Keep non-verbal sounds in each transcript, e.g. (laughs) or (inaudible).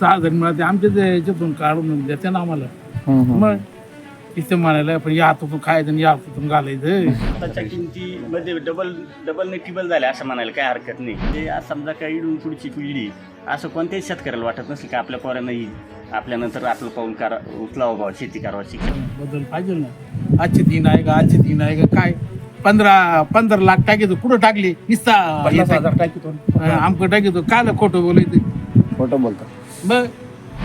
सहा जण मिळाले आमच्या ते याच्यातून काढून देते ना आम्हाला. मग तिथे म्हणायला पण या हातातून खायचं या हातातून घालायचं त्याच्या किमतीमध्ये डबल डबल ने टिबल झाल्या असं म्हणायला काय हरकत नाही. ते आज समजा काही इडून पुढची पिढी असं कोणत्याही शेतकऱ्याला वाटत नसेल की आपल्या पोरांना येईल आपल्यानंतर आपलं पाऊल करा उचलावं बा शेती करावं शिक्षण बदल पाहिजे ना. आजचे दिन आहे का आजचे दिन आहे का काय? पंधरा पंधरा लाख टाकीतो कुठं टाकली? निस्ता हजार टाकीतो आमकं टाकीतो काल खोटं बोलायचं. खोटं बोलतो बघ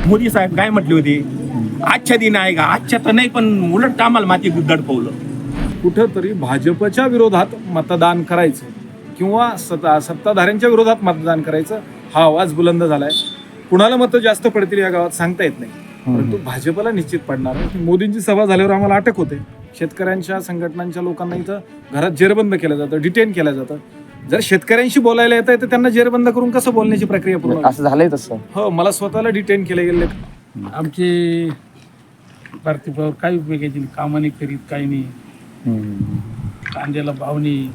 मोदी साहेब काय म्हटले होते? आजच्या दिन आहे का? आजच्या तर नाही पण उलट आम्हाला माती दडपवलं? कुठंतरी भाजपच्या विरोधात मतदान करायचं किंवा सत्ता सत्ताधाऱ्यांच्या विरोधात मतदान करायचं हा आवाज बुलंद झालाय. कुणाला मतं जास्त पडतील या गावात सांगता येत नाही. परंतु भाजपला निश्चित पडणार. मोदींची सभा झाल्यावर आम्हाला अटक होते. शेतकऱ्यांच्या संघटनांच्या लोकांना इथं घरात जेरबंद केलं जातं डिटेन केलं जातं. जर शेतकऱ्यांशी बोलायला येत आहे तर त्यांना जेरबंद करून कसं बोलण्याची प्रक्रिया पूर्ण? असं झालंय तसं हो मला स्वतःला डिटेन केले गेले आमचे पार्थिवावर काही उपयोगाची नाही. कामं नाही करीत काही नाही. कांद्याला भाव नाही.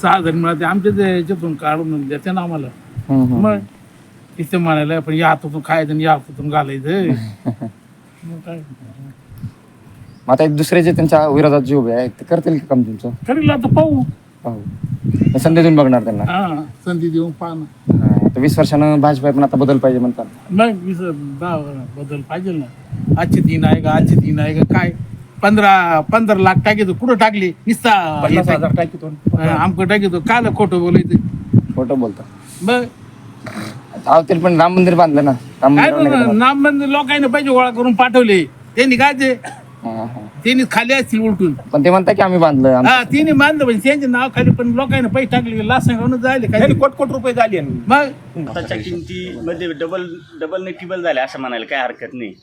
सहा जण मिळाले आमच्या याच्यातून काढून देते ना आम्हाला. मग तिथे म्हणायला पण या हातातून खायचं आणि या हातातून घालायचं (laughs) मग काय मग आता दुसरे जे त्यांच्या विरोधात जे उभे आहेत ते करतील का काम तुमचं करील आता पाहू पाहू संधी देऊन बघणार त्यांना. हा संधी देऊन पाहणं हा, आता वीस वर्षानं भाजप पण आता बदल पाहिजे म्हणतात. नाही वीस दहा बदल पाहिजे ना. आजचे दिन आहे का आजचे दिन आहे का काय? पंधरा पंधरा लाख टाकीतो कुठं टाकली? निस्ता पन्नास हजार टाकीतो आमकं टाकीतो काल खोटं बोलायचं. खोटं बोलतो. बघ तरी पण राम मंदिर बांधलं ना. राम काय मंदिर ना नाम लोकांनी पैसे गोळा करून पाठवले. त्यांनी काय ते? त्यांनी खाली असतील उलटून. पण ते म्हणतात की आम्ही बांधलं आम- हा तिने बांधलं म्हणजे त्यांचे नाव खाली पण लोकांनी पैसे टाकले लाच सांगून जायले काय त्यांनी कोट कोट रुपये झाले मग? खताच्या किमतीमध्ये डबल डबल ने टिबल झाल्या असं म्हणायला काय हरकत नाही.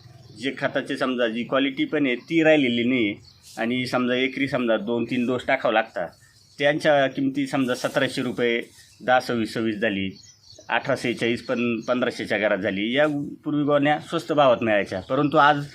जे खताचे समजा जी क्वालिटी पण आहे ती राहिलेली नाही. आणि समजा एकरी समजा दोन तीन डोस टाकावं लागतात. त्यांच्या किमती समजा सतराशे रुपये दहा सव्वीस सव्वीस झाली. अठरा सेहेचाळीस पण पंधराशेच्या घरात झाली. या पूर्वी गोण्या स्वस्त भावात मिळायच्या. परंतु आज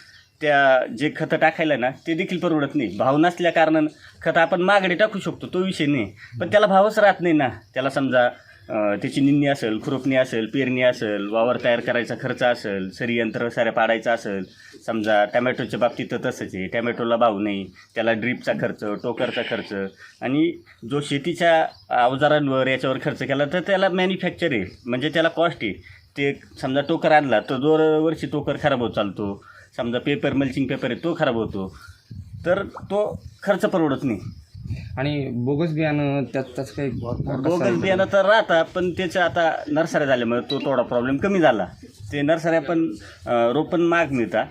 त्या जे खतं टाकायला ना ते देखील परवडत नाही. भाव नसल्या कारणानं खतं आपण मागडे टाकू शकतो तो विषय नाही. पण त्याला भावच राहत नाही ना. त्याला समजा त्याची निंदणी असेल खुरपणी असेल पेरणी असेल वावर तयार करायचा खर्च असेल सरी यंत्र साऱ्या पाडायचा असेल समजा टमॅटोच्या बाबतीत तर तसंच आहे. टमॅटोला भाव नाही त्याला ड्रीपचा खर्च टोकरचा खर्च आणि जो शेतीच्या अवजारांवर याच्यावर खर्च केला तर त्याला मॅन्युफॅक्चर आहे. म्हणजे त्याला कॉस्ट आहे. ते समजा टोकर आणला तर दरवर्षी टोकर खराब होत चालतो. समजा पेपर मल्चिंग पेपर आहे तो खराब होतो. तर तो खर्च परवडत नाही. आणि बोगस बियाणं त्यात त्याचं काही बोगस बियाणं तर राहता पण त्याचं आता नर्सऱ्या झाल्यामुळे तो थोडा प्रॉब्लेम कमी झाला. ते नर्सऱ्या पण रोपण महाग मिळतात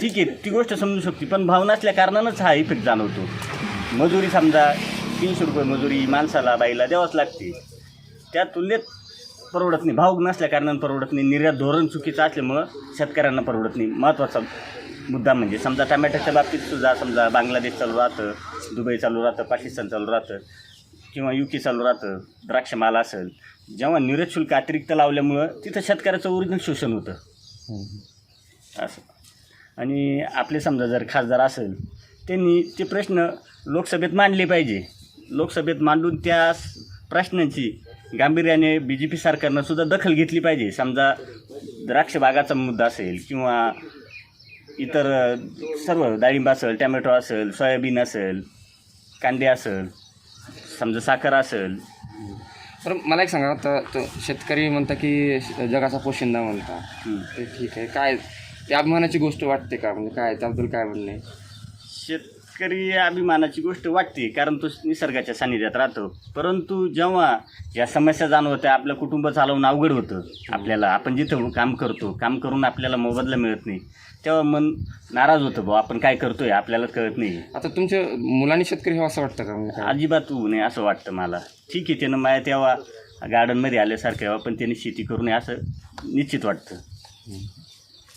ठीक आहे ती गोष्ट समजू शकते पण भाव नसल्या कारणानंच हा इफेक्ट जाणवतो. मजुरी समजा तीनशे रुपये मजुरी माणसाला बाईला द्यावंच लागते. त्या तुलनेत परवडत नाही. भाव नसल्या कारणानं परवडत नाही. निर्यात धोरण चुकीचं असल्यामुळं शेतकऱ्यांना परवडत नाही. महत्त्वाचा मुद्दा म्हणजे समजा टमॅटोच्या बाबतीत सुद्धा समजा बांगलादेश चालू राहतं दुबई चालू राहतं पाकिस्तान चालू राहतं किंवा यू के चालू राहतं द्राक्षमाल असेल जेव्हा निर्यात शुल्क अतिरिक्त लावल्यामुळं तिथं शेतकऱ्याचं ओरिजिनल शोषण होतं. असं. आणि आपले समजा जर खासदार असेल त्यांनी ते प्रश्न लोकसभेत मांडले पाहिजे. लोकसभेत मांडून त्या प्रश्नांची गांभीर्याने बी जे पी सरकारनं सुद्धा दखल घेतली पाहिजे. समजा द्राक्ष बागाचा मुद्दा असेल किंवा इतर सर्व डाळिंब असेल टॅमॅटो असेल सोयाबीन असेल कांदे असेल समजा साखर असेल. तर मला एक सांगा तर तो शेतकरी म्हणता की जगाचा पोशिंदा म्हणता. ते ठीक आहे. काय ते अभिमानाची गोष्ट वाटते का? म्हणजे काय त्याबद्दल काय म्हणणं? आहे शेतकरी अभिमानाची गोष्ट वाटते कारण तो निसर्गाच्या सानिध्यात राहतो. परंतु जेव्हा या समस्या जाणवत्या आपलं कुटुंब चालवणं अवघड होतं. आपल्याला आपण जिथं काम करतो काम करून आपल्याला मोबदला मिळत नाही. तेव्हा मन नाराज होतं भाऊ आपण काय करतोय? आपल्याला कळत नाही. आता तुमच्या मुलांनी शेतकरी हे असं वाटतं का? म्हणजे? अजिबात होऊ नये असं वाटतं मला. ठीक आहे त्यानं माया तेव्हा गार्डनमध्ये आल्यासारखं यावं पण त्याने शेती करू नये असं निश्चित वाटतं.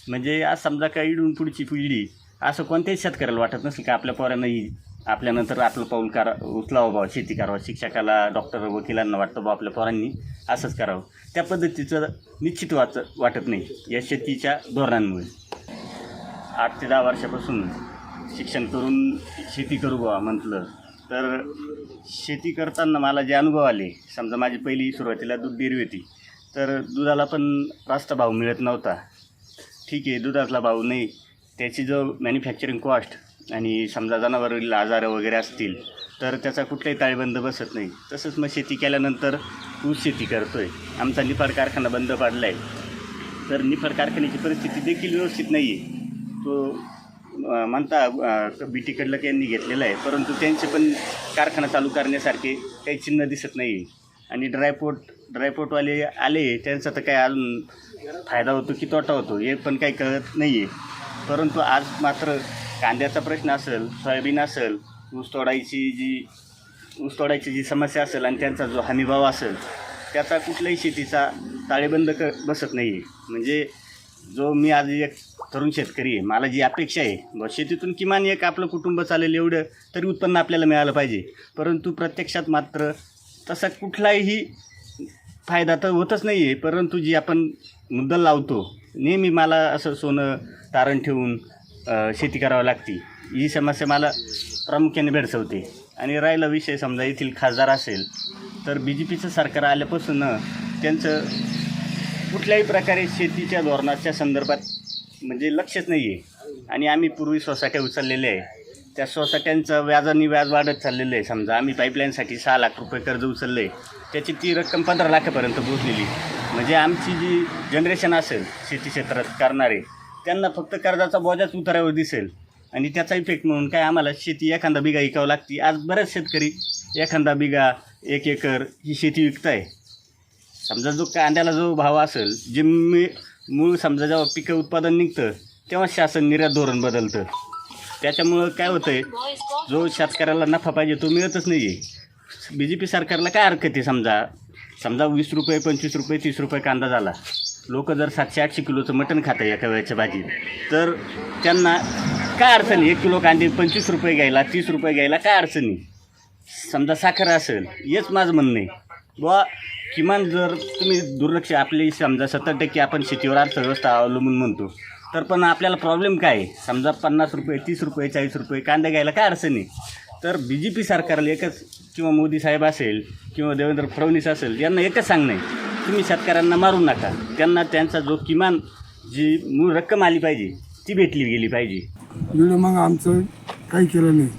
म्हणजे आज समजा काही इडून पुढची पिढी असं कोणत्याही शेतकऱ्याला वाटत नसेल की आपल्या पोरांना आपल्यानंतर आपलं पाऊल करा उचलावं बा शेती करावं शिक्षकाला डॉक्टर वकिलांना वाटतं बा आपल्या पोरांनी असंच करावं. त्या पद्धतीचं निश्चित वाच वाटत नाही या शेतीच्या धोरणांमुळे. आठ ते दहा वर्षापासून शिक्षण करून शेती करू बा म्हटलं तर शेती करताना मला जे अनुभव आले समजा माझी पहिली सुरुवातीला दूध डेअरी होती तर दुधाला पण रास्त भाव मिळत नव्हता. ठीक आहे दुधातला भाव नाही त्याची जो मॅन्युफॅक्चरिंग कॉस्ट आणि समजा जनावरील आजार वगैरे असतील तर त्याचा कुठलाही ताळेबंद बसत नाही. तसंच मग शेती केल्यानंतर ऊस शेती करतो आहे आमचा निफाड कारखाना बंद पाडला आहे तर निफाड कारखान्याची परिस्थिती देखील व्यवस्थित नाही आहे तो म्हणता बी टी कडलक यांनी घेतलेला आहे. परंतु त्यांचे पण कारखाना चालू करण्यासारखे काही चिन्ह दिसत नाही आहे आणि ड्रायपोर्ट ड्रायपोर्टवाले आले त्यांचा तर काय अजून फायदा होतो की तोटा होतो हे पण काही कळत नाही आहे परंतु आज मात्र कांद्याचा प्रश्न असेल सोयाबीन असेल ऊस तोडायची जी ऊस तोडायची जी समस्या असेल आणि त्यांचा जो हमीभाव असेल त्याचा कुठल्याही शेतीचा ताळेबंद क बसत नाही आहे म्हणजे जो मी आज एक तरुण शेतकरी आहे मला जी अपेक्षा आहे ब शेतीतून किमान एक आपलं कुटुंब चालेल एवढं तरी उत्पन्न आपल्याला मिळालं पाहिजे. परंतु प्रत्यक्षात मात्र तसा कुठलाही फायदा तर होतच नाही आहे परंतु जी आपण मुद्दल लावतो नेहमी मला असं सोनं तारण ठेवून शेती करावं लागती. ही समस्या मला प्रामुख्याने भेडसवते. आणि राहिला विषय समजा येथील खासदार असेल तर बी जे पीचं सरकार आल्यापासून त्यांचं कुठल्याही प्रकारे शेतीच्या धोरणाच्या संदर्भात म्हणजे लक्षच नाही आहे आणि आम्ही पूर्वी सोसायट्या उचललेल्या आहे. त्या सोसायट्यांचं व्याजाने व्याज वाढत चाललेलं आहे. समजा आम्ही पाईपलाईनसाठी सहा लाख रुपये कर्ज उचललं आहे त्याची ती रक्कम पंधरा लाखापर्यंत पोहोचलेली. म्हणजे आमची जी जनरेशन असेल शेती क्षेत्रात करणारे त्यांना फक्त कर्जाचा बोजाच उतारावर दिसेल. आणि त्याचा इफेक्ट म्हणून काय आम्हाला शेती एखादा बिगा विकावं लागते. आज बरेच शेतकरी एखादा बिगा एक एकर ही शेती विकताय. समजा जो कांद्याला जो भाव असेल जे मी मूळ समजा जेव्हा पिकं उत्पादन निघतं तेव्हा शासन निर्यात धोरण बदलतं. त्याच्यामुळं काय होतं आहे जो शेतकऱ्याला नफा पाहिजे तो मिळतच नाही आहे बी जे पी सरकारला काय हरकत आहे समजा? समजा वीस रुपये पंचवीस रुपये तीस रुपये कांदा झाला. लोक जर सातशे आठशे किलोचं मटण खातं एका वेळेच्या भाजीत तर त्यांना काय अडचणी एक किलो कांदे पंचवीस रुपये घ्यायला तीस रुपये घ्यायला काय अडचणी समजा साखर असेल हेच माझं म्हणणं आहे. बुवा किमान जर तुम्ही दुर्लक्ष आपली समजा सत्तर टक्के आपण शेतीवर अर्थव्यवस्था अवलंबून म्हणतो तर पण आपल्याला प्रॉब्लेम काय आहे? समजा पन्नास रुपये तीस रुपये चाळीस रुपये कांदा घ्यायला काय अडचण आहे? तर बी जे पी सरकारला एकच किंवा मोदी साहेब असेल किंवा देवेंद्र फडणवीस असेल यांना एकच सांगणं आहे. तुम्ही शेतकऱ्यांना मारू नका. त्यांना त्यांचा जो किमान जी मूळ रक्कम आली पाहिजे ती भेटली गेली पाहिजे. मग आमचं काही केलं नाही.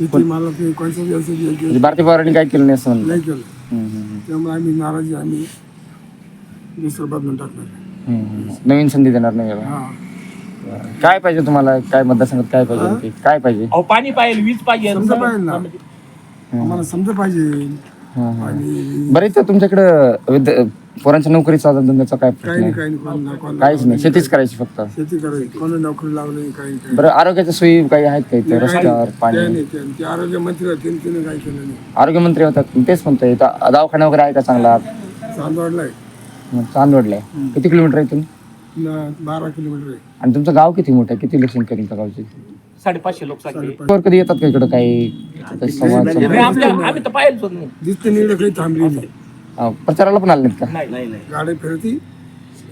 हे मला म्हणजे भारती पवारांनी काय केलं नाही असं नाही केलं. त्यामुळे आम्ही नाराजी आम्ही दुसरं बदलून टाकणार. नवीन संधी देणार नाही याला. काय पाहिजे तुम्हाला? काय मतदारसंघात काय पाहिजे नक्की? काय पाहिजे? अहो पाणी पाहिजे वीज पाहिजे समजा पाहिजे ना. आम्हाला समजा पाहिजे. हा, हा. आणि बरं इथं तुमच्याकडं विद्या- पोरांच्या नोकरीचा धंद्याचा काय प्रश्न काही आहे? काही नाही काहीच नाही शेतीच करायची फक्त. शेती करायची. कोणाला नोकरी लावली काही काही बरं आरोग्याच्या सोयी काही आहेत का इथं? रस्त्यावर ते पाणी? नाही ते ते आरोग्य मंत्री होते त्यांनी तिने काही केलं नाही. आरोग्यमंत्री होतात तेच म्हणतोय. दवाखाना वगैरे आहे का चांगला? चांदवडला आहे. मग चांदवडलाय किती किलोमीटर आहे न- बारा किलोमीटर आहे. आणि तुमचं गाव किती मोठं आहे? किती लोकसंख्या आहे तुमच्या गावची? साडेपाचशे लोकसंख्या वर कधी येतात का इकडं काही? संवाद नाही, संवाद? आमच्या आम्ही तर पाहिलं नाही दिसते निकडे काही प्रचाराला पण आले नाहीत का? नाही. नाही नाही. गाडी फिरती.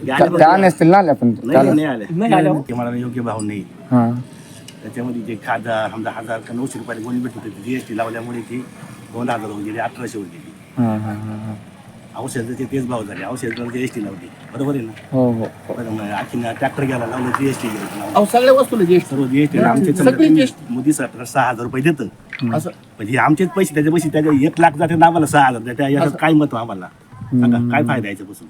त्या- असतील? ना आल्या पण? त्याला नाही आले नाही आलं ते मला योग्य भाव नाही. हा. त्याच्यामध्ये जे खाजा समजा हजार का नऊशे रुपयाला गोणी भेटत होती जी एस टी लावल्यामुळे ती दोन हजार होऊन गेली अठराशे होऊन गेली. हा हा हा हा. औषधाचे तेच भाव झाले. औषधाला एस टी लावली. बरोबर आहे ना? हो हो. बरं मग आणखी ट्रॅक्टर घ्यायला लावलं जी एस टी अहो सगळ्या वस्तूला सर्व आमचे सगळी GST. मोदी सरकार सहा हजार रुपये देतं. असं. म्हणजे आमचेच पैसे त्याच्या पैसे त्याच्या एक लाख जाते आम्हाला सहा हजार द्या याच्यात काय मत आम्हाला? सांगा काय फायदा याच्यापासून?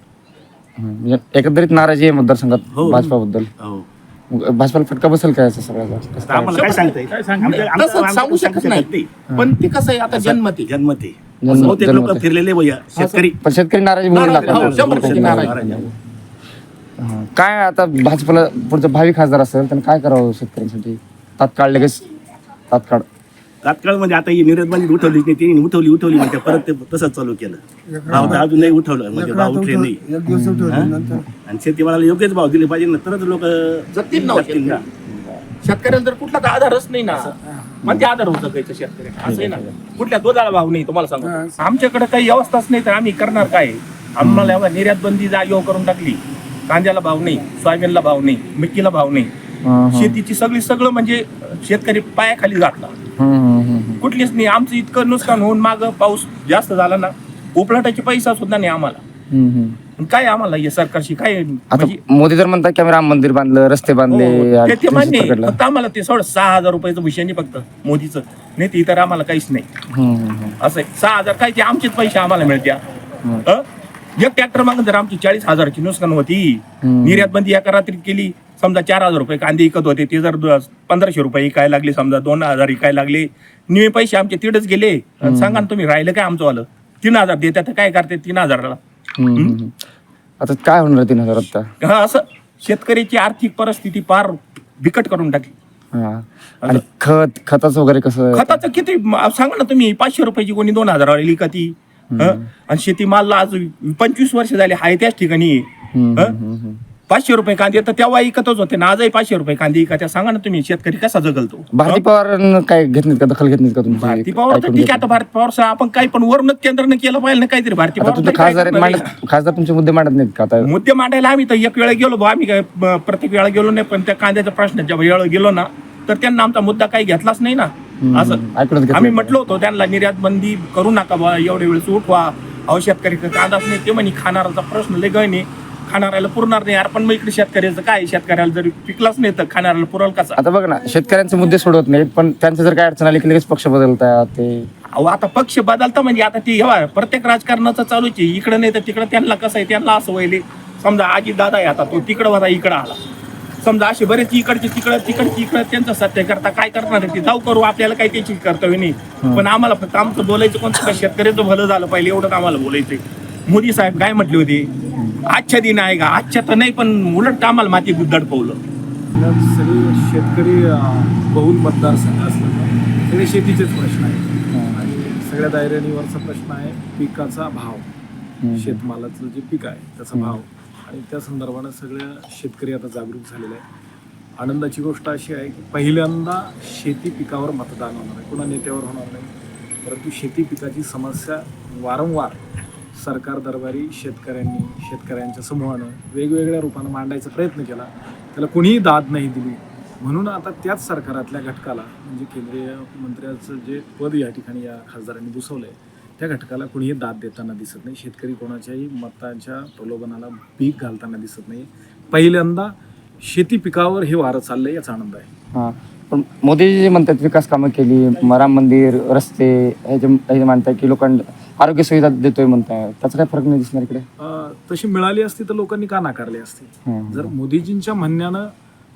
हम्म. म्हणजे एकंदरीत नाराजी आहे मतदारसंघात हो. भाजपाबद्दल. हो. मग भाजपाला फटका बसेल काय असं सगळ्याचा कसं तर काय? आम्हाला काय सांगताय काय सांगता तसं आमचं- सांगू शकत नाही. पण ते कसं आहे आता जन्मत. जन्मत. बहुतेक लोक. फिरलेले भैया शेतकरी. पण शेतकरी नाराजी बोलू नाराज- हो, लागला शंभर टक्के नाराज. हा. काय आता भाजपला पुढचं भावी खासदार असेल त्यांनी काय करावं शेतकऱ्यांसाठी? तात्काळ लगेच तात्काळ. तात्काळ म्हणजे आता ही निर्यातबंदी उठवलीच नाही त्यांनी उठवली उठवली म्हणजे परत ते तसंच चालू केलं. भाव तर अजून नाही उठवलं म्हणजे भाव उठले नाही. एक दिवस उठवले नंतर. आणि शेतीमालाला योग्यच भाव दिले पाहिजे ना तरच लोक जगतील ना हो शेतकरी. शेतकऱ्याला जर कुठला तर आधारच नाही ना. म्हणजे आधार होतं काही शेतकरी असं आहे ना? कुठल्या दुधाला भाव नाही तुम्हाला सांगतो आमच्याकडे काही व्यवस्थाच नाही तर आम्ही करणार काय? आम्हाला एवढा निर्यात बंदी जागेवर करून टाकली. कांद्याला भाव नाही सोयाबीनला भाव नाही मिरचीला भाव नाही. शेतीची सगळी सगळं म्हणजे शेतकरी पायाखाली घातला. कुठलीच नाही आमचं इतकं नुकसान होऊन माग पाऊस जास्त झाला ना उपलाटाचे पैसा सुद्धा नाही आम्हाला. आणि काय आम्हाला हे सरकारशी काय आता म्हणजे मोदी तर म्हणतात की आम्ही राम मंदिर बांधलं रस्ते बांधले हो, आणि ते- ते मान्य आहे. पकडलं. फक्त आम्हाला ते सोड सहा हजार रुपयाचं भूषण आहे फक्त मोदीचं. नाही ते इतर आम्हाला काहीच नाही. असं आहे. सहा हजार काय ते आमचेच पैसे आम्हाला मिळत्या. हं? एक ट्रॅक्टर मागून जर आमची चाळीस हजाराची नुकसान होती निर्यात बंदी एका रात्रीत केली समजा चार हजार रुपये कांदे विकत होते ते जर द- पंधराशे रुपये विकायला लागले समजा दोन हजार विकायला लागले निवे पैसे आमचे तिथेच गेले. आणि सांगा ना तुम्ही राहिलं काय आमचं वालं? तीन हजार देतात तर काय करते? तीन हजाराला. हम्म. आता काय होणार तीन हजार आता हा असं शेतकऱ्याची आर्थिक परिस्थिती फार बिकट करून टाकली हा. आणि खत खताचं वगैरे कसं खताचं किती म- सांगा ना तुम्ही पाचशे रुपयाची कोणी दोन हजार वाली का ती हं? आणि शेतीमालला आज पंचवीस वर्ष झाले आहे त्याच ठिकाणी हम्म? हम्म, हम्म. पाचशे रुपये कांदे तर तेव्हा इकतच होते. ना आजही पाचशे रुपये कांदे इका त्या सांगा ना तुम्ही शेतकरी कसा जगलतो? भारती पवार काय घेत नाहीत का? दखल घेत नाहीत का तुमची? भारती पवार तर ऐकून ठीक घेत आहे आता भारत पवार साहेब आपण काही पण वरूनच केंद्रानं केलं पाहिजे ना काहीतरी. भारती आता पवार तुमचे काय खासदार मांडत खासदार तुमचे मुद्दे मांडत नाहीत का आता? मुद्दे मांडायला आम्ही तर एक वेळा गेलो बा. आम्ही काय ब- प्रत्येक वेळा गेलो नाही पण त्या कांद्याच्या प्रश्नाच्या वेळा गेलो ना तर त्यांना आमचा मुद्दा काही घेतलाच नाही ना. असं. ऐकूनच आम्ही म्हटलो होतो त्यांना निर्यात बंदी करू नका बा एवढ्या वेळेस उठवा. अहो शेतकरी कांदाच नाही ते म्हणे खाणाराचा प्रश्न लय गणे खाणाऱ्याला पुरणार नाही. यार पण मग इकडे शेतकऱ्याचं काय शेतकऱ्याला जर पिकलाच नाही तर खाणाऱ्याला पुरल कसा? आता बघ ना शेतकऱ्यांचे मुद्दे सोडवत नाहीत पण त्यांचं जर काय अडचण आली की लगेच पक्ष बदलतात ते. अहो आता पक्ष बदलता म्हणजे आता ती हेवा प्रत्येक राजकारणाचं चालूच आहे इकडं नाही तर तिकडं त्यांना कसं आहे? त्यांना असं व्हायले समजा आजी दादा आहे आता तो तिकडं होता इकडं आला. समजा असे बरेच इकडचे तिकडं तिकडचे इकडं त्यांचं सत्य करता काय करणार आहे ते? जाऊ करू आपल्याला काही त्याची कर्तव्य नाही. पण आम्हाला फक्त आमचं बोलायचं कोणतं शेतकऱ्याचं भलं झालं पाहिजे एवढंच आम्हाला बोलायचंय. मोदी साहेब काय म्हटले होते? आजच्या दिन आहे का? आजच्या तर नाही पण उलट आम्हाला माती दडपवलं पुण्यात सगळे शेतकरी बहुल मतदारसंघ असल्यानं सगळे शेतीचेच प्रश्न आहेत. आणि सगळ्या दायऱ्यानीवरचा प्रश्न आहे पिकाचा भाव. शेतमालाचं जे पीक आहे त्याचा भाव. आणि त्या संदर्भानं सगळे शेतकरी आता जागरूक झालेले आहेत. आनंदाची गोष्ट अशी आहे की पहिल्यांदा शेती पिकावर मतदान होणार आहे. कुणा नेत्यावर होणार नाही. परंतु शेती पिकाची समस्या वारंवार सरकार दरबारी शेतकऱ्यांनी शेतकऱ्यांच्या समूहानं वेगवेगळ्या रूपानं मांडायचा प्रयत्न केला. त्याला कुणीही दाद नाही दिली. म्हणून आता त्याच सरकारातल्या घटकाला म्हणजे केंद्रीय मंत्र्याचं जे पद या ठिकाणी या खासदारांनी भूसवलं आहे त्या घटकाला कुणीही दाद देताना दिसत नाही. शेतकरी कोणाच्याही मतांच्या प्रलोभनाला पीक घालताना दिसत नाही. पहिल्यांदा शेती पिकावर हे वारं चाललंय याचा आनंद आहे. पण मोदीजी जे म्हणतात विकास कामं केली मराम राम मंदिर रस्ते ह्याचे हे म्हणतात की लोकांना आरोग्य सुविधा देतोय म्हणताय. त्याचा काय फरक नाही दिसणार इकडे? अं, तशी मिळाली असती तर लोकांनी का नाकारली असती? हम्म. जर मोदीजींच्या म्हणण्यानं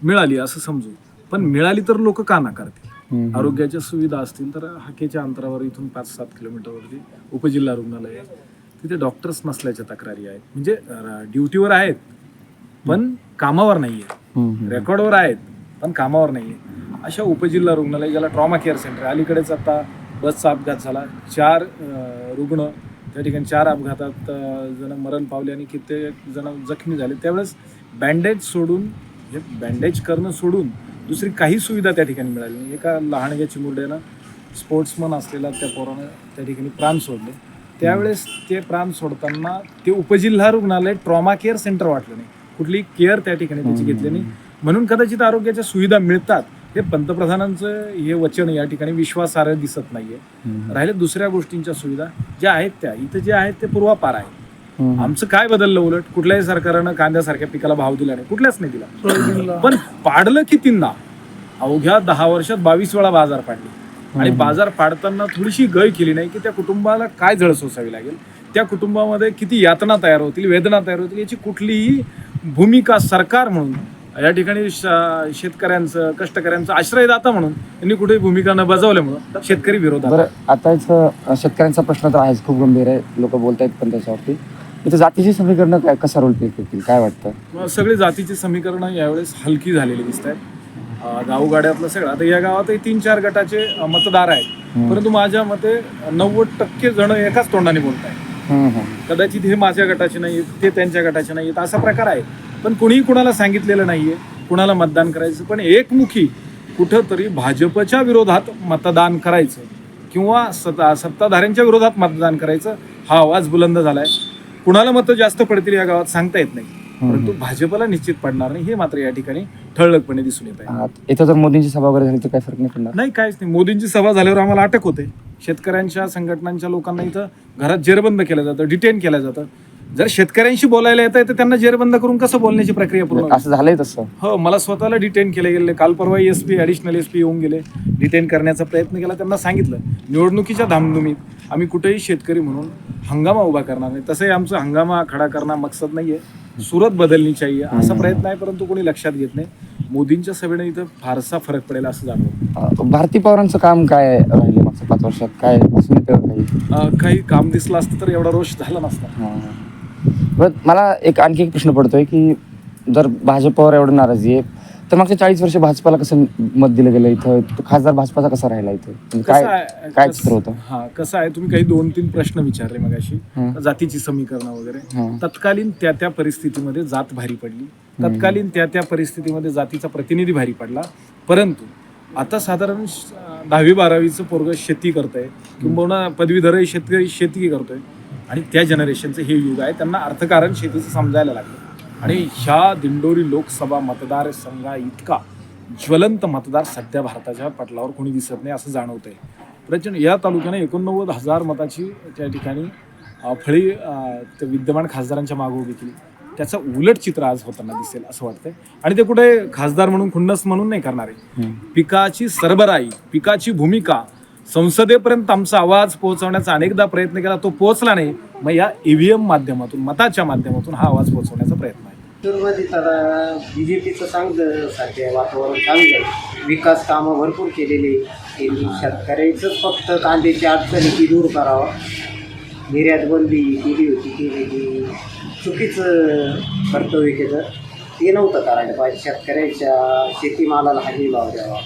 मिळाली असं समजू. पण मिळाली तर लोक का नाकारतील? हम्म. आरोग्याच्या सुविधा असतील तर हाकेच्या अंतरावर इथून पाच सात किलोमीटरवरती उपजिल्हा रुग्णालय आहे तिथे डॉक्टर्स नसल्याच्या तक्रारी आहेत. म्हणजे ड्युटीवर आहेत पण कामावर नाही आहेत हम्म. रेकॉर्डवर आहेत पण कामावर नाही आहे अशा उपजिल्हा रुग्णालय ज्याला ट्रॉमा केअर सेंटर अलीकडेच आता बसचा अपघात झाला. चार रुग्ण त्या ठिकाणी चार अपघातात जण मरण पावले आणि कित्येक जण जखमी झाले. त्यावेळेस बँडेज सोडून हे बँडेज करणं सोडून दुसरी काही सुविधा त्या ठिकाणी मिळाली नाही. एका लहानग्या चिमुरड्यानं स्पोर्ट्समन असलेला त्या पोरानं त्या ठिकाणी प्राण सोडले. त्यावेळेस ते प्राण सोडताना ते उपजिल्हा रुग्णालय ट्रॉमा केअर सेंटर वाटलं नाही. कुठली केअर त्या ठिकाणी त्याची घेतली नाही. म्हणून कदाचित आरोग्याच्या सुविधा मिळतात. हे पंतप्रधानांचं हे वचन या ठिकाणी विश्वासार्ह दिसत नाहीये. राहिले दुसऱ्या गोष्टींच्या सुविधा ज्या आहेत त्या इथं जे आहेत ते पूर्वापार आहे. आमचं काय बदललं उलट? कुठल्याही सरकारनं कांद्यासारख्या पिकाला भाव दिला नाही कुठल्याच नाही दिला. पण पाडलं कितींना? अवघ्या दहा वर्षात बावीस वेळा बाजार पाडले. आणि बाजार पाडताना थोडीशी गय केली नाही की त्या कुटुंबाला काय झळ सोसावी लागेल? त्या कुटुंबामध्ये किती यातना तयार होतील वेदना तयार होतील याची कुठलीही भूमिका सरकार म्हणून या ठिकाणी शेतकऱ्यांचं कष्टकऱ्यांचं आश्रयदाता म्हणून त्यांनी कुठेही भूमिका न बजावल्यामुळं शेतकरी विरोधात बरं आता इथं शेतकऱ्यांचा प्रश्न तर आहेच खूप गंभीर आहे. लोक बोलतायत पण त्याच्यावरती. इथं जातीची समीकरणं काय कसा रोल प्ले करतील काय वाटतं? सगळी जातीची समीकरणं यावेळेस हलकी झालेली दिसत आहेत. गावगाड्यातलं सगळं. आता या गावातही तीन चार गटाचे मतदार आहेत. परंतु माझ्या मते नव्वद टक्के जण एकाच तोंडाने बोलत आहेत. कदाचित हे माझ्या गटाचे नाही ते त्यांच्या गटाचे नाही असा प्रकार आहे. पण कुणीही कुणाला सांगितलेलं नाहीये कुणाला मतदान करायचं पण एकमुखी कुठंतरी भाजपच्या विरोधात मतदान करायचं किंवा सत्ता सत्ताधाऱ्यांच्या विरोधात मतदान करायचं हा आवाज बुलंद झालाय. कुणाला मतं जास्त पडतील या गावात सांगता येत नाही. परंतु भाजपला निश्चित पडणार नाही हे मात्र या ठिकाणी ठळकपणे दिसून येत आहे. इथं जर मोदींची सभा वगैरे झाली तर काय फरक नाही पडणार? नाही काहीच नाही. मोदींची सभा झाल्यावर आम्हाला अटक होते. शेतकऱ्यांच्या संघटनांच्या लोकांना इथं घरात जेरबंद केलं जातं डिटेन केलं जातं. जर शेतकऱ्यांशी बोलायला येत आहे तर त्यांना जेरबंद करून कसं बोलण्याची प्रक्रिया पूर्ण? असं झालंय तसं. हो मला स्वतःला डिटेन केले गेले. काल परवा S P additional S P येऊन गेले. डिटेन करण्याचा प्रयत्न केला त्यांना सांगितलं निवडणुकीच्या धामधुमीत आम्ही कुठेही शेतकरी म्हणून हंगामा उभा करणार नाही. तसंही आमचं हंगामा खडा करणं मकसद नाही आहे सुरत बदलणी चाहिए. असा प्रयत्न आहे परंतु कोणी लक्षात घेत नाही. मोदींच्या सभेने इथं फारसा फरक पडेल असं जाणवतं. अं, भारती पवारांचं काम काय राहिले मागच्या पाच वर्षात? काय दिसून येतं काही? अं, काही काम दिसलं असतं तर एवढा रोष झाला नसता. हां. बरं मला एक आणखी एक प्रश्न पडतोय की जर भाजपवर एवढं नाराजी आहे तर मागच्या चाळीस वर्ष भाजपाला कसं मत दिलं गेलं इथं? खासदार भाजपाचा कसा राहिला इथं? म्हणजे काय काय चित्र होतं? हा कसं आहे तुम्ही काही दोन तीन प्रश्न विचारले मगाशी. हं. जातीची समीकरणं वगैरे. तत्कालीन त्या त्या परिस्थितीमध्ये जात भारी पडली. तत्कालीन त्या त्या परिस्थितीमध्ये जातीचा प्रतिनिधी भारी पडला. परंतु आता साधारण दहावी बारावीचं पोरग शेती करतंय किंबहुना पदवीधरही शेतकरी शेती करतोय. आणि त्या जनरेशनचं हे युग आहे त्यांना अर्थकारण शेतीचं समजायला लागलं. आणि ह्या दिंडोरी लोकसभा मतदारसंघा इतका ज्वलंत मतदार सध्या भारताच्या पटलावर कोणी दिसत नाही असं जाणवतंय. प्रचंड या तालुक्याने एकोणनव्वद हजार मताची त्या ठिकाणी फळी त्या विद्यमान खासदारांच्या मागे उभी केली. त्याचं उलट चित्र आज होताना दिसेल असं वाटतंय. आणि ते कुठे खासदार म्हणून खुन्नस म्हणून नाही करणार. आहे पिकाची सरबराई पिकाची भूमिका संसदेपर्यंत आमचा आवाज पोहोचवण्याचा अनेकदा प्रयत्न केला तो पोहोचला नाही. मग या ईव्हीएम माध्यमातून मताच्या माध्यमातून हा आवाज पोहोचवण्याचा प्रयत्न आहे तर बी जे पीचं चांगलं सध्या वातावरण चांगलं आहे. विकास कामं भरपूर केलेली त्यांनी शेतकऱ्याचंच फक्त कांद्याची अडचणी ती दूर करावं. निर्यात बंदी केली होती केली चुकीचं कर्तव्य केलं. ते नव्हतं करायला पाहिजे. शेतकऱ्याच्या शेतीमालाला हमी भाव द्यावा.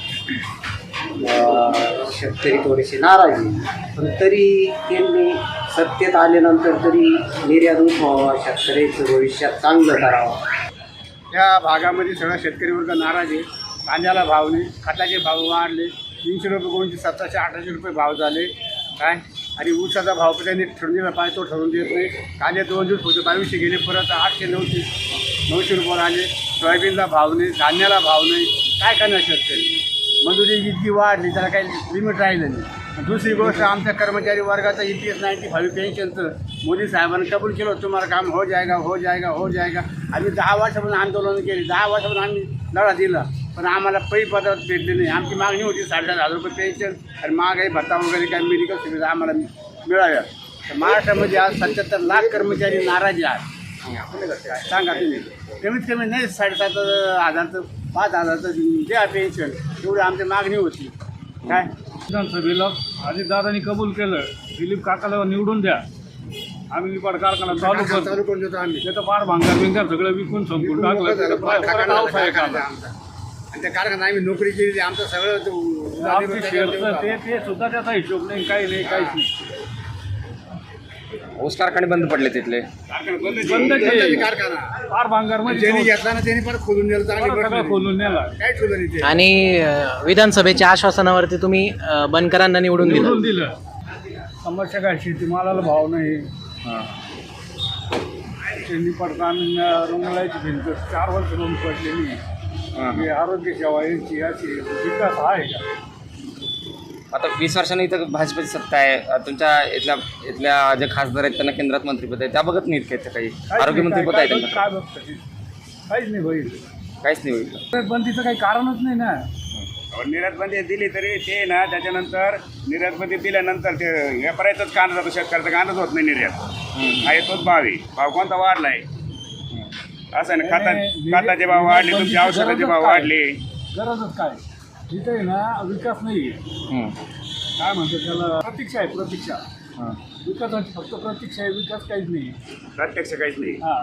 शेतकरी थोडेसे नाराज आहे पण तरी त्यांनी सत्तेत आल्यानंतर तरी निर्यात उठवावा शेतकऱ्याचं भविष्यात चांगलं करावं. या भागामध्ये सगळा शेतकरी वर्ग नाराज आहे कांद्याला भाव नाही खताचे भाव वाढले तीनशे रुपये कोणते सतराशे अठराशे रुपये भाव झाले. काय? आणि ऊसाचा भाव त्यांनी ठरवून दिला पाहिजे तो ठरवून देत नाही. कांदे दोन दिवस होते बावीसशे गेले परत आठशे नऊशे नऊशे रुपयावर आले सोयाबीनला भाव नाही धान्याला भाव नाही. काय करणार शेतकरी? मजुरी इतकी वाढली त्याला काही लिमिट राहिलं नाही. दुसरी गोष्ट आमच्या कर्मचारी वर्गाचा E P S ninety five पेन्शनचं Modi साहेबांनी कबूल केलं तुम्हाला काम हो जाएगा हो जाएगा हो जाएगा आम्ही दहा वर्षापासून आंदोलन केली दहा वर्षापासून आम्ही लढा दिला. पण आम्हाला पै पदार्थ भेटले नाही. आमची मागणी होती साडेसात हजार रुपये पेन्शन आणि महागाई भत्ता वगैरे काही मेडिकल सुविधा आम्हाला मिळाव्या तर महाराष्ट्रामध्ये आज सत्याहत्तर लाख कर्मचारी नाराजी आहेत. सांगा तुम्ही. कमीत कमी नाही साडेसात हजारचं पाच हजारचं द्या पेन्शन एवढी आमची मागणी होती. काय? विधानसभेला दादानी कबूल केलं. दिलीप काकाला निवडून द्या. आम्ही निपाड कारखाना चालू करतो. चालू करून देतो आम्ही. त्याचं फार भांगार बिंगार सगळं विकून संपून टाकलं? आणि त्या कारखान्यात आम्ही नोकरी केली. आमचं सगळं ते सुद्धा त्याचा हिशोब नाही काही नाही काहीच नाही. ऊस कारखाने बंद पडले तिथले. बंद केले. कारखाना फार भांगार ज्यांनी मध्ये घेतला ना त्यांनी परत खोलून दिलं चांगली सगळं बसली. खोलून नेला. काय ठेवलं नाही ते? आणि अ, विधानसभेच्या आश्वासनावरती तुम्ही अ, बनकरांना निवडून निवडून दिलं. दिलं समस्या काय शेतीमालाला भाव नाही. त्यांनी पडतान रुग्णालयाची भिंत. चार वर्ष बंद पडलेली. ही आरोग्य सेवा यांची याची विकास आहे का? आता वीस वर्षांनी इथं भाजपची सत्ता आहे. तुमच्या इथल्या इथल्या जे खासदार आहेत त्यांना केंद्रात मंत्रीपद आहे. त्या बघत नाहीत का इथं काही आरोग्य मंत्रीपद आहे त्यांना काय बघतं ते? काहीच नाही होईल. काहीच नाही होईल. बंदीचं काही कारणच नाही ना. निर्यातबंदी दिली तरी ते ना त्याच्यानंतर निर्यातबंदी दिल्यानंतर ते व्यापारायचंच कांदा जातो शेतकऱ्याचा कांदाच होत नाही निर्यात. हा येतोच भाव आहे. भाव कोणता वाढलाय? असं आहे ना खाता नाही, खताचे भाव वाढले तुमचे बंदीची औषधाचे भाव काय? वाढले. गरजच काय? तिथे आहे ना विकास नाही. काय म्हणतात त्याला? प्रतीक्षा आहे प्रतीक्षा. विकासाची फक्त प्रतीक्षा आहे विकास काहीच नाही प्रत्यक्ष काहीच नाही. हा.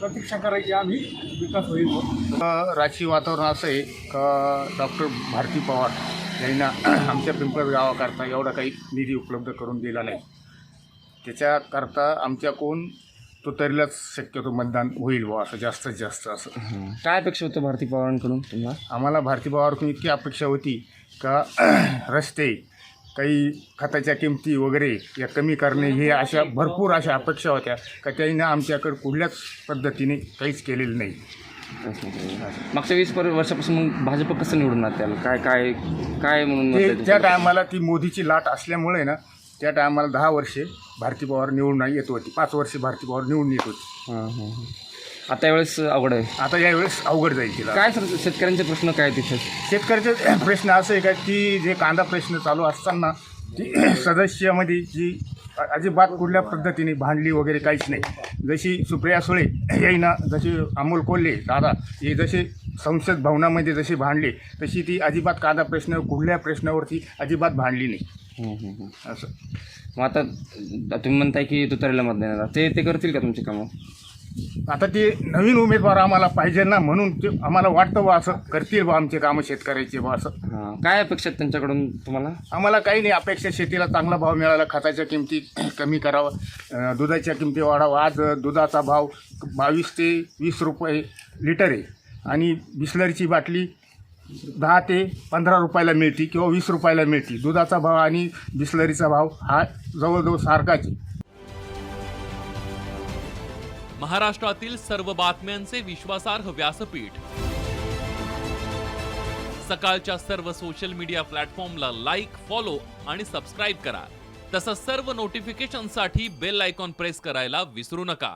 प्रतीक्षा करायची आम्ही विकास होईल राजकीय वातावरण असं आहे का डॉक्टर भारती पवार यांना (clears throat) आमच्या पिंपळ गावाकरता एवढा काही निधी उपलब्ध करून दिला नाही. त्याच्याकरता आमच्याकडून तो तरीलाच शक्यतो मतदान होईल बुवा असं जास्तीत जास्त असं. काय अपेक्षा होतं भारती पवारांकडून तुम्हाला? आम्हाला भारती पवारकडून इतकी अपेक्षा होती का (clears throat) रस्ते काही खताच्या किमती वगैरे या कमी करणे हे अशा भरपूर अशा अपेक्षा होत्या का त्यांनी आमच्याकडे कुठल्याच पद्धतीने काहीच केलेलं नाही. मागच्या वीस पर- वर्षापासून मग भाजप कसं निवडून त्याला? काय काय काय म्हणून ते त्या? टायमाला ती मोदीची लाट असल्यामुळे ना त्या टायमाला दहा वर्षे भारती पवार निवडून येत होती. पाच वर्षे भारती पवार निवडून येत होती. हां हां हां. आता यावेळेस अवघड आहे. आता यावेळेस अवघड जाईल तिला. काय सर शेतकऱ्यांचे प्रश्न काय आहेत तिथे? शेतकऱ्याचे (clears throat) प्रश्न असं आहे का की जे कांदा प्रश्न चालू असताना ती (clears throat) सदस्यामध्ये जी अ- अजिबात कुठल्या पद्धतीने भांडली वगैरे काहीच नाही. जशी सुप्रिया सुळे येईना जशी अमोल कोल्हे दादा हे जसे संसद भवनामध्ये जशी भांडले तशी ती अजिबात कांदा प्रश्न कुठल्या प्रश्नावरती अजिबात भांडली नाही. असं. मग आता तुम्ही म्हणताय की तुतारीला मत देणार. ते ते करतील का तुमची कामं? आता ते नवीन उमेदवार आम्हाला पाहिजे ना म्हणून ते आम्हाला वाटतं बा असं करतील बा आमचे कामं शेतकऱ्याचे बा असं. हां. काय अपेक्षा आहेत त्यांच्याकडून तुम्हाला? आम्हाला काही नाही. अपेक्षा शेतीला चांगला भाव मिळाला. खताच्या किमती कमी करावं. अं, दुधाच्या किमती वाढावं. आज दुधाचा भाव बावीस ते वीस रुपये लिटर आहे. आणि बिस्लरीची बाटली दहा ते पंधरा रुपयाला मिळते किंवा वीस रुपयाला मिळते. दुधाचा भाव आणि बिस्लरीचा भाव हा जवळजवळ सारखाच महाराष्ट्रातील सर्व बातम्यांचे विश्वासार्ह व्यासपीठ. सकाळच्या सर्व सोशल मीडिया प्लॅटफॉर्मला लाईक फॉलो आणि सबस्क्राईब करा. तसंच सर्व नोटिफिकेशनसाठी बेल आयकॉन प्रेस करायला विसरू नका.